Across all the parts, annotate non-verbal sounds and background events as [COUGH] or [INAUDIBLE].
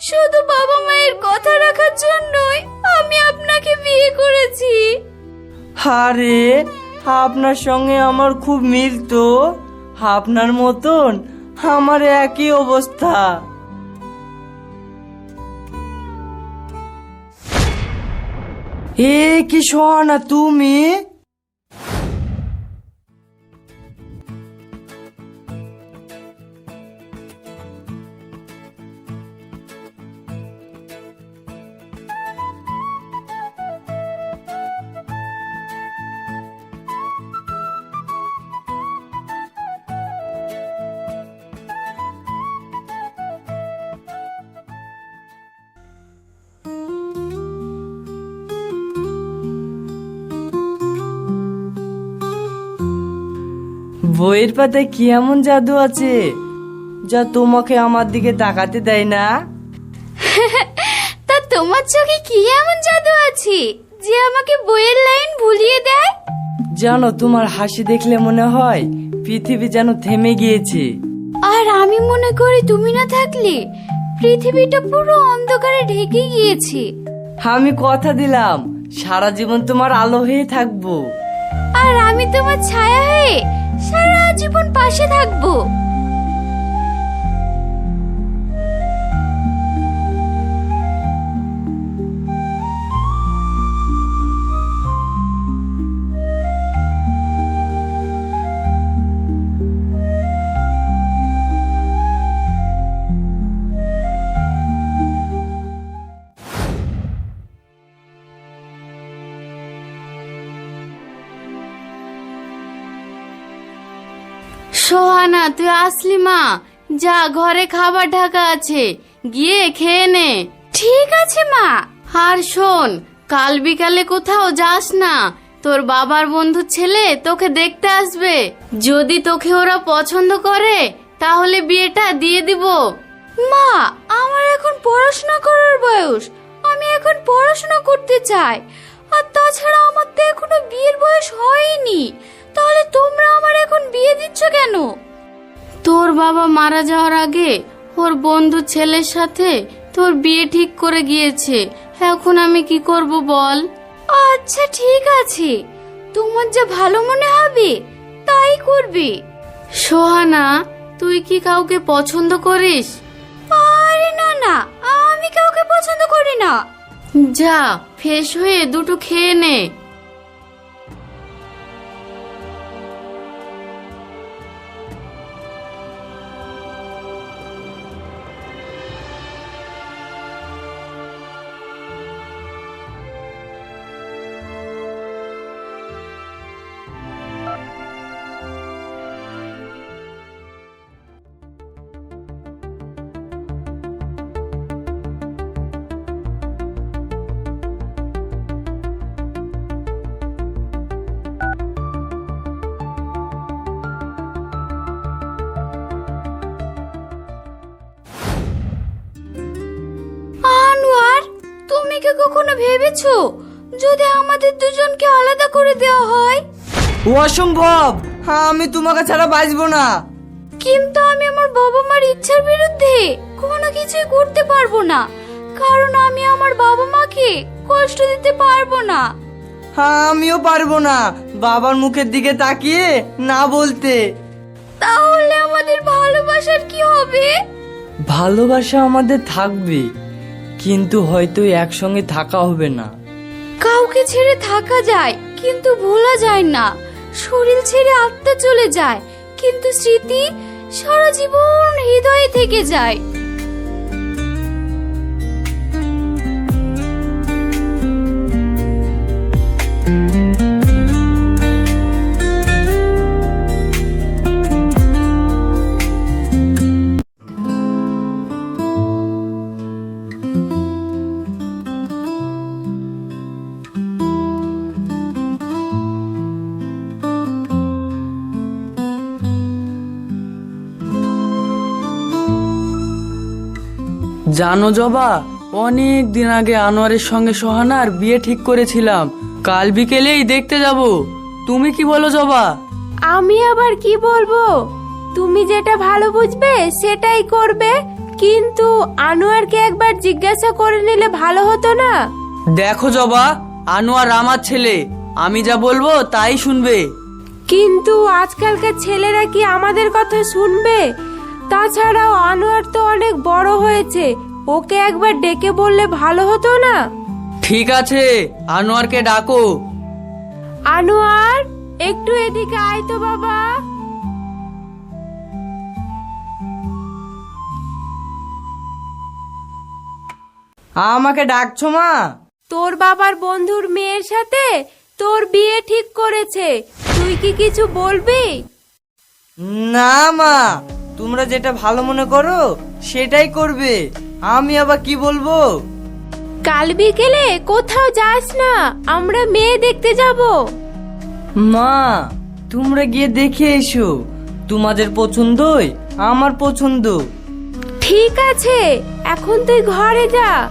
শুধু বাবা মায়ের কথা রাখার জন্যই আমি আপনাকে বিয়ে করেছি। আরে, আপনার সঙ্গে আমার খুব মিল তো। আপনার মতন আমার একই অবস্থা। এ কি সোহানা, তুমি? বইয়ের পাতায় কি এমন জাদু আছে যা তোমাকে আমার দিকে তাকাতে দেয় না? তা তোমার চোখে কি এমন জাদু আছে যে আমাকে বইয়ের লাইন ভুলিয়ে দেয়? জানো তোমার হাসি দেখলে মনে হয় পৃথিবী যেন থেমে গিয়েছে। আর আমি মনে করি তুমি না থাকলে পৃথিবীটা পুরো অন্ধকারে ঢেকে গিয়েছে। আমি কথা দিলাম সারা জীবন তোমার আলো হয়ে থাকব। আর আমি তোমার ছায়া হয়ে সারা জীবন পাশে থাকব। তুই আসলি মা। যা ঘরে খাবার ঢাকা আছে। গিয়ে খেয়ে নে। ঠিক আছে মা। আর শোন কাল বিকালে কোথাও যাস না। তোর বাবার বন্ধু ছেলে তোকে দেখতে আসবে। যদি তোকে ওরা পছন্দ করে তাহলে বিয়েটা দিয়ে দিব। মা আমার এখন পড়াশোনা করার বয়স। আমি এখন পড়াশোনা করতে চাই। আর তাছাড়া আমার তো এখনও বিয়ের বয়স হয়নি। তাহলে তোমরা আমার এখন বিয়ে দিচ্ছ কেন? তোর বাবা মারা যাওয়ার আগে ওর বন্ধু ছেলের সাথে তোর বিয়ে ঠিক করে গিয়েছে। এখন আমি কি করব বল? আচ্ছা ঠিক আছে। তোমার যা ভালো মনে হবে তাই করবে। সোহানা তুই কি কাউকে পছন্দ করিস? আরে না না আমি কাউকে পছন্দ করি না। যা ফ্রেশ হয়ে দুটো খেয়ে নে। কখনো ভেবেছো যদি আমাদের দুজনকে আলাদা করে দেওয়া হয়? অসম্ভব! হ্যাঁ আমি তোমাকে ছাড়া বাঁচবো না। কিন্তু আমি আমার বাবা মার ইচ্ছার বিরুদ্ধে কোনো কিছুই করতে পারব না। কারণ আমি আমার বাবা মাকে কষ্ট দিতে পারব না। হ্যাঁ আমিও পারব না বাবার মুখের দিকে তাকিয়ে না বলতে। তাহলে আমাদের ভালোবাসার কি হবে? ভালোবাসা আমাদের থাকবে। কিন্তু হয়তো একসঙ্গে থাকা হবে না। কাউকে ছেড়ে থাকা যায়, কিন্তু ভোলা যায় না। শরীর ছেড়ে আত্মা চলে যায়, কিন্তু স্মৃতি সারা জীবন হৃদয়ে থেকে যায়। জানো জবা অনেক দিন আগে আনোয়ারের সঙ্গে সোহানার বিয়ে ঠিক করেছিলাম। কাল বিকেলেই দেখতে যাব। তুমি কি বলো জবা? আমি আবার কি বলব? তুমি যেটা ভালো বুঝবে সেটাই করবে। কিন্তু আনোয়ারকে একবার জিজ্ঞাসা করে নিলে ভালো হতো না? দেখো জবা আনোয়ার আমার ছেলে। আমি যা বলব তাই শুনবে। কিন্তু আজকালকার ছেলেরা কি আমাদের কথা শুনবে? তাছাড়াও আনোয়ার তো অনেক বড় হয়েছে। ওকে একবার ডেকে বললে ভালো হতো না? ঠিক আছে আনোয়ারকে ডাকো। আনোয়ার একটু এদিকে আয় তো বাবা। আমাকে ডাকছো মা? তোর বাবার বন্ধুর মেয়ের সাথে তোর বিয়ে ঠিক করেছে। তুই কি কিছু বলবি? না মা তোমরা যেটা ভালো মনে করো সেটাই করবে। আমি আবার কি বলব? কাল বিকেলে কোথাও যাস না আমরা মেয়ে দেখতে যাব। মা তোমরা গিয়ে দেখে এসো। তোমাদের পছন্দই আমার পছন্দ। ঠিক আছে এখন তুই ঘরে যা।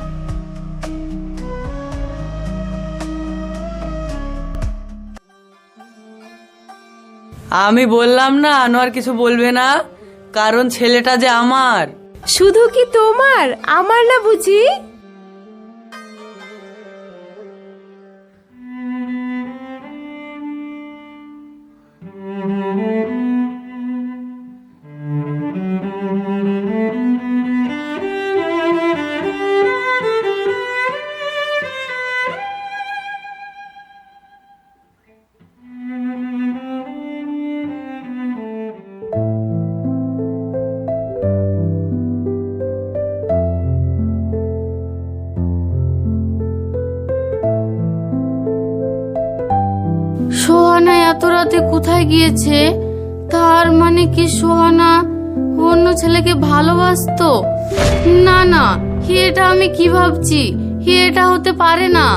আমি বললাম না আনোয়ার কিছু বলবে না কারণ ছেলেটা যে আমার। শুধু কি তোমার? আমার না বুঝি? রাতে কোথায় গিয়েছে? তার মানে কি সোহানা অন্য ছেলেকে ভালোবাসত? না না, এটা আমি কি ভাবছি? এটা হতে পারে না।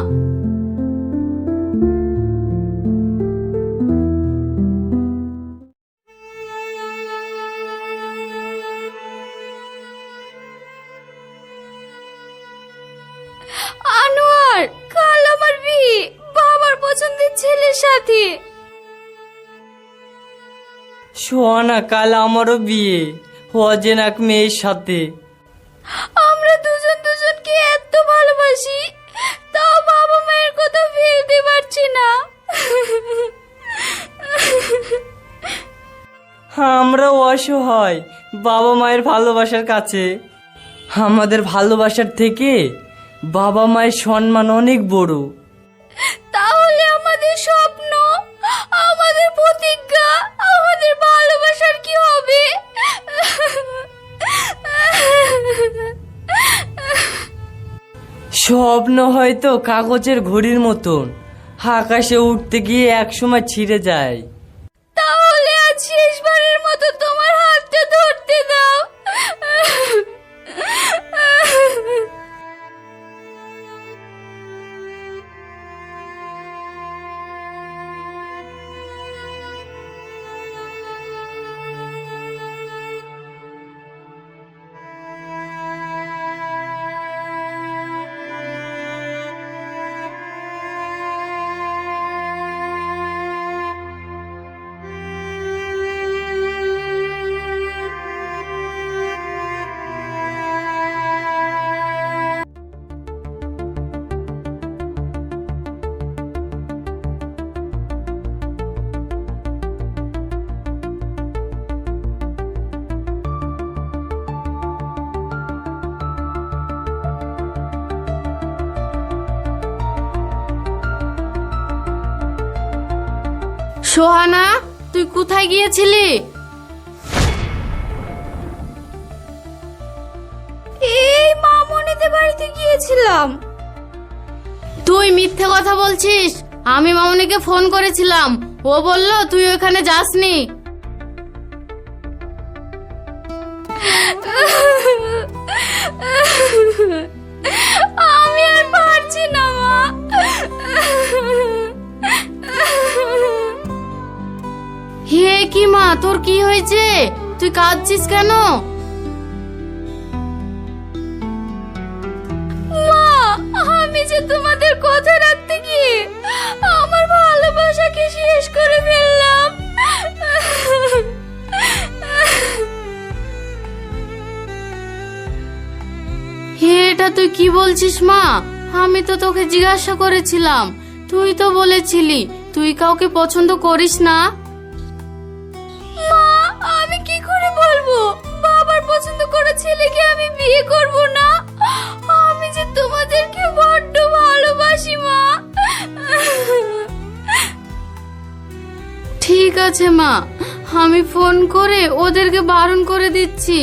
সোহানা কাল আমারও বিয়ে। অজেন এক মেয়ের সাথে। আমরা দুজন দুজনকে এত ভালোবাসি তাও বাবা মায়ের কথা ফেলতে পারছি না। আমরাও অসহায় বাবা মায়ের ভালোবাসার কাছে। আমাদের ভালোবাসার থেকে বাবা মায়ের সম্মান অনেক বড়। স্বপ্ন হয়তো কাগজের ঘড়ির মতন। আকাশে উঠতে গিয়ে একসময় ছিঁড়ে যায়। সোহানা তুই কোথায় গিয়েছিলি? এই মামনিদের বাড়িতে গিয়েছিলাম। তুই মিথ্যে কথা বলছিস? আমি মামনিকে ফোন করেছিলাম। ও বলল তুই ওখানে যাসনি। [LAUGHS] মা তোর কি হয়েছে? তুই কাঁদছিস কেন? মা আমি যে তোমাদের কথা রাখতে গিয়ে আমার ভালোবাসাকে শেষ করে ফেললাম? এটা তুই কি বলছিস মা? আমি তো তোকে জিজ্ঞাসা করেছিলাম। তুই তো বলেছিলি তুই কাউকে পছন্দ করিস না? আছে, মা। আমি ফোন করে ওদেরকে বারণ করে দিচ্ছি।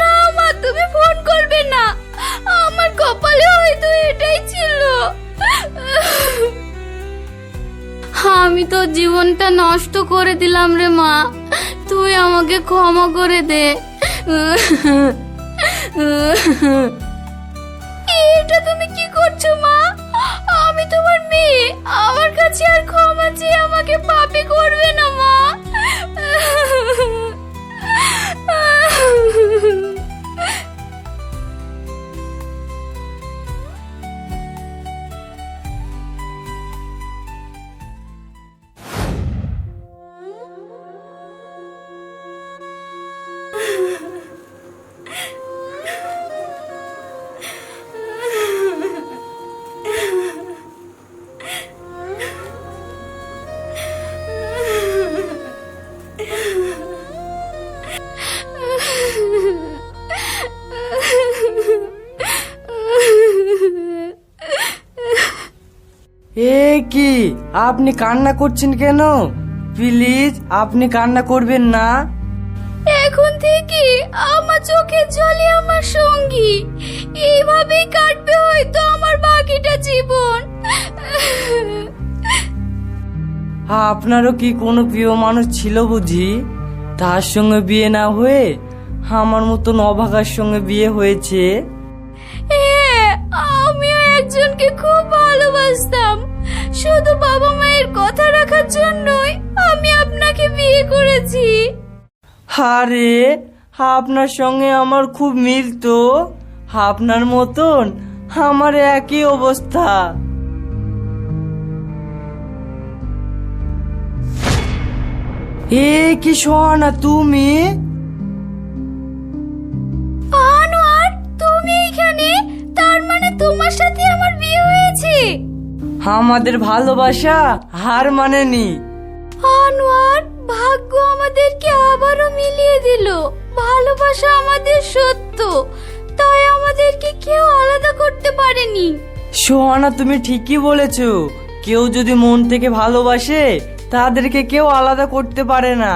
না, মা, তুমি ফোন করবে না। আমার কপালে হয়তো এটাই ছিল। আমি তো জীবনটা নষ্ট করে দিলাম রে, মা। তুই আমাকে ক্ষমা করে দে। এটা তুমি কি করছ, মা? আমি তোমার মেয়ে। আমার কাছে আর ক্ষমা চেয়ে আমাকে পাপি করবে না মা। এ কি? আপনি কান্না করছেন কেন? প্লিজ আপনি কান্না করবেন না। এখন থেকে আমার চোখের জলে আমার সঙ্গী। এইভাবেই কাটবে হয়তো আমার বাকিটা জীবন। আপনারও কি কোনো প্রিয় মানুষ ছিল বুঝি? তার সঙ্গে বিয়ে না হয়ে আমার মতন অভাগার সঙ্গে বিয়ে হয়েছে? হ্যাঁ একজনকে খুব ভালোবাসতাম। শুধু বাবা মায়ের কথা রাখার জন্যই আমি আপনাকে বিয়ে করেছি। আরে আপনার সঙ্গে আমার খুব মিল তো। আপনার মতন আমার একই অবস্থা। এ কি সোহানা তুমি? আনোয়ার তুমি এখানে? তার মানে তোমার সাথে আমার বিয়ে হয়েছে? আমাদের ভালোবাসা হার মানেনি। আনোয়ার ভাগ্য আমাদেরকে আবারও মিলিয়ে দিল। ভালোবাসা আমাদের সত্য তাই আমাদেরকে কেউ আলাদা করতে পারেনি। সোহানা তুমি ঠিকই বলেছ কেউ যদি মন থেকে ভালোবাসে তাদেরকে কেউ আলাদা করতে পারে না।